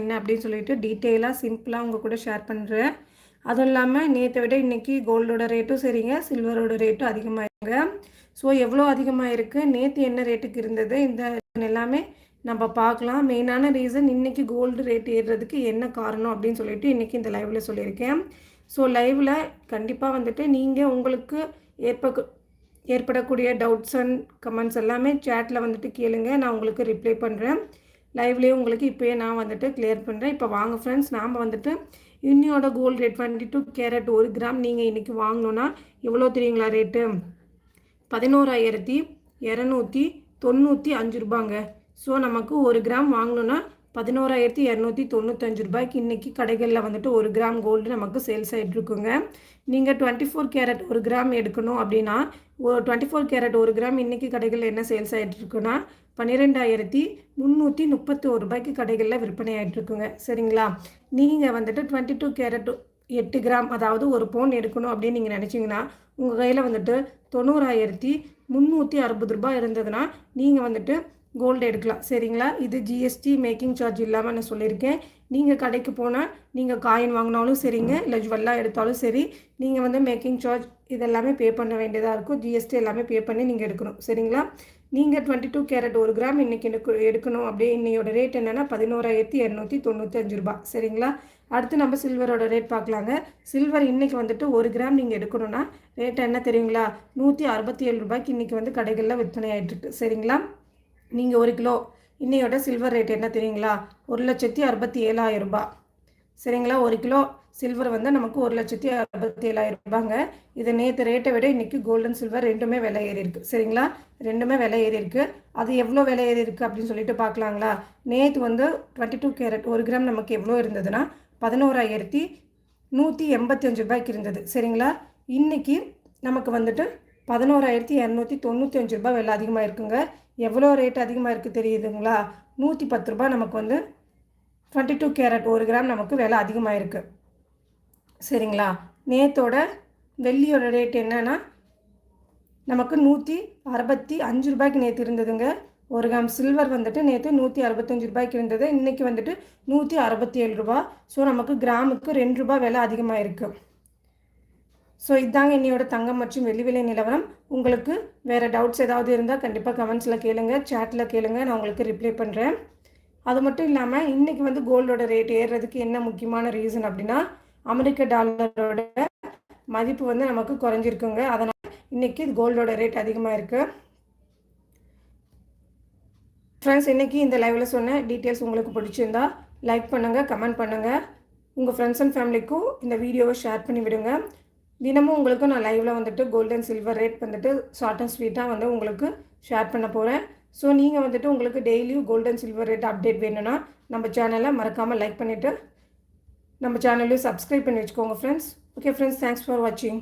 என்ன அப்படின்னு சொல்லிட்டு டீட்டெயிலாக சிம்பிளாக உங்கள் கூட ஷேர் பண்ணுறேன் அதுவும் இல்லாமல் நேற்றை விட இன்றைக்கி கோல்டோட ரேட்டும் சரிங்க சில்வரோட ரேட்டும் அதிகமாகிருங்க ஸோ எவ்வளோ அதிகமாக இருக்குது நேற்று என்ன ரேட்டுக்கு இருந்தது? இந்த எல்லாமே நம்ம பார்க்கலாம். மெயினான ரீசன் இன்றைக்கி கோல்டு ரேட் ஏறுறதுக்கு என்ன காரணம் அப்படின்னு சொல்லிட்டு இன்றைக்கி இந்த லைவில் சொல்லியிருக்கேன். ஸோ லைவில் கண்டிப்பாக வந்துட்டு நீங்கள் உங்களுக்கு ஏற்ப ஏற்படக்கூடிய டவுட்ஸ் அண்ட் கமெண்ட்ஸ் எல்லாமே சேட்டில் வந்துட்டு கேளுங்க. நான் உங்களுக்கு ரிப்ளை பண்ணுறேன் லைவ்லேயே உங்களுக்கு இப்போயே நான் வந்துட்டு கிளியர் பண்ணுறேன் இப்போ வாங்க ஃப்ரெண்ட்ஸ் நாம் வந்துட்டு இன்னியோட gold rate twenty two carat ஒரு கிராம் நீங்கள் இன்றைக்கி வாங்கணுன்னா எவ்வளோ தெரியுங்களா ரேட்டு பதினோராயிரத்தி இரநூத்தி தொண்ணூற்றி அஞ்சு ரூபாங்க. ஸோ நமக்கு ஒரு கிராம் வாங்கணுன்னா பதினோராயிரத்தி இரநூத்தி தொண்ணூத்தஞ்சு ரூபாய்க்கு இன்றைக்கி கடைகளில் வந்துட்டு ஒரு கிராம் கோல்டு நமக்கு சேல்ஸ் ஆகிட்ருக்குங்க நீங்கள் டுவெண்ட்டி ஃபோர் கேரட் ஒரு கிராம் எடுக்கணும் அப்படின்னா ஒரு டுவெண்ட்டி ஃபோர் கேரட் ஒரு கிராம் இன்றைக்கி கடைகளில் என்ன சேல்ஸ் ஆகிட்ருக்குன்னா பன்னிரெண்டாயிரத்தி முந்நூற்றி முப்பத்தி ஒரு ரூபாய்க்கு கடைகளில் விற்பனை ஆகிட்ருக்குங்க சரிங்களா? நீங்கள் வந்துட்டு டுவெண்ட்டி டூ கேரட் எட்டு கிராம் அதாவது ஒரு பவுன் எடுக்கணும் அப்படின்னு நீங்கள் நினச்சிங்கன்னா உங்கள் கையில் வந்துட்டு தொண்ணூறாயிரத்தி முந்நூற்றி அறுபது ரூபாய் இருந்ததுன்னா நீங்கள் வந்துட்டு கோல்டு எடுக்கலாம். சரிங்களா? இது ஜிஎஸ்டி மேக்கிங் சார்ஜ் இல்லாமல் நான் சொல்லியிருக்கேன். நீங்கள் கடைக்கு போனால் நீங்கள் காயின் வாங்கினாலும் சரிங்க. இல்லை ஜுவல்லாக எடுத்தாலும் சரி. நீங்கள் வந்து மேக்கிங் சார்ஜ் இதெல்லாமே பே பண்ண வேண்டியதாக இருக்கும். ஜிஎஸ்டி எல்லாமே பே பண்ணி நீங்கள் எடுக்கணும். சரிங்களா? நீங்கள் டுவெண்ட்டி டூ கேரட் ஒரு கிராம் இன்றைக்கி எனக்கு எடுக்கணும் அப்படியே இன்னையோட ரேட் என்னென்னா பதினோராயிரத்தி இரநூத்தி தொண்ணூத்தஞ்சு ரூபா சரிங்களா? அடுத்து நம்ம சில்வரோட ரேட் பார்க்கலாங்க. சில்வர் இன்றைக்கி வந்துட்டு ஒரு கிராம் நீங்கள் எடுக்கணும்னா ரேட் என்ன தெரியுங்களா? நூற்றி அறுபத்தி ஏழு ரூபாய்க்கு இன்றைக்கி வந்து கடைகளில் விற்பனை ஆகிட்டுருக்கு சரிங்களா? நீங்கள் ஒரு கிலோ இன்னையோட சில்வர் ரேட் என்ன தெரியுங்களா? ஒரு லட்சத்தி அறுபத்தி ஏழாயிரம் ரூபாய். சரிங்களா? ஒரு கிலோ சில்வர் வந்து நமக்கு ஒரு லட்சத்தி அறுபத்தி ஏழாயிரம் ரூபாங்க இது நேற்று ரேட்டை விட இன்றைக்கி கோல்டன் சில்வர் ரெண்டுமே விலை ஏறி இருக்குது சரிங்களா? ரெண்டுமே விலை ஏறி இருக்குது அது எவ்வளோ விலை ஏறி இருக்குது அப்படின்னு சொல்லிட்டு பார்க்கலாங்களா? நேற்று வந்து டுவெண்ட்டி டூ கேரட் ஒரு கிராம் நமக்கு எவ்வளோ இருந்ததுன்னா பதினோராயிரத்தி நூற்றி எண்பத்தி அஞ்சு ரூபாய்க்கு இருந்தது. சரிங்களா? இன்றைக்கி நமக்கு வந்துட்டு பதினோராயிரத்தி இரநூத்தி தொண்ணூற்றி அஞ்சு ரூபாய் விலை அதிகமாக இருக்குங்க. எவ்வளோ ரேட் அதிகமாக இருக்குது தெரியுதுங்களா? நூற்றி பத்து ரூபாய் நமக்கு வந்து டுவெண்ட்டி டூ கேரட் ஒரு கிராம் நமக்கு விலை அதிகமாக இருக்குது சரிங்களா? நேத்தோட வெள்ளியோட ரேட் என்னென்னா நமக்கு நூற்றி அறுபத்தி அஞ்சு ரூபாய்க்கு நேற்று இருந்ததுங்க. ஒரு கிராம் சில்வர் வந்துட்டு நேற்று நூற்றி அறுபத்தஞ்சு ரூபாய்க்கு இருந்தது. இன்றைக்கி வந்துட்டு நூற்றி அறுபத்தி ஏழு ரூபா ஸோ நமக்கு கிராமுக்கு ரெண்டு ரூபா விலை அதிகமாக இருக்குது ஸோ இதாங்க என்னையோட தங்கம் மற்றும் வெள்ளி விலை நிலவரம். உங்களுக்கு வேறு டவுட்ஸ் ஏதாவது இருந்தால் கண்டிப்பாக கமெண்ட்ஸில் கேளுங்க சேட்டில் கேளுங்க நான் உங்களுக்கு ரிப்ளை பண்ணுறேன் அது மட்டும் இல்லாமல் இன்றைக்கி வந்து கோல்டோட ரேட் ஏறுறதுக்கு என்ன முக்கியமான ரீசன் அப்படின்னா அமெரிக்க டாலரோட மதிப்பு வந்து நமக்கு குறைஞ்சிருக்குங்க. அதனால் இன்றைக்கி கோல்டோட ரேட் அதிகமாக இருக்குது ஃப்ரெண்ட்ஸ் இன்றைக்கி இந்த லைவில் சொன்ன டீட்டெயில்ஸ் உங்களுக்கு பிடிச்சிருந்தா லைக் பண்ணுங்கள் கமெண்ட் பண்ணுங்கள் உங்கள் ஃப்ரெண்ட்ஸ் அண்ட் ஃபேமிலிக்கும் இந்த வீடியோவை ஷேர் பண்ணி விடுங்க. தினமும் உங்களுக்கு நான் லைவில் வந்துட்டு கோல்டன் சில்வர் ரேட் வந்துட்டு ஷார்ட் அண்ட் ஸ்வீட்டாக வந்து உங்களுக்கு ஷேர் பண்ண போகிறேன் ஸோ நீங்கள் வந்துட்டு உங்களுக்கு டெய்லியும் கோல்டன் சில்வர் ரேட் அப்டேட் வேணும்னா நம்ம சேனலை மறக்காமல் லைக் பண்ணிவிட்டு நம்ம சேனலையும் சப்ஸ்கிரைப் பண்ணி வச்சுக்கோங்க friends okay friends thanks for வாட்சிங்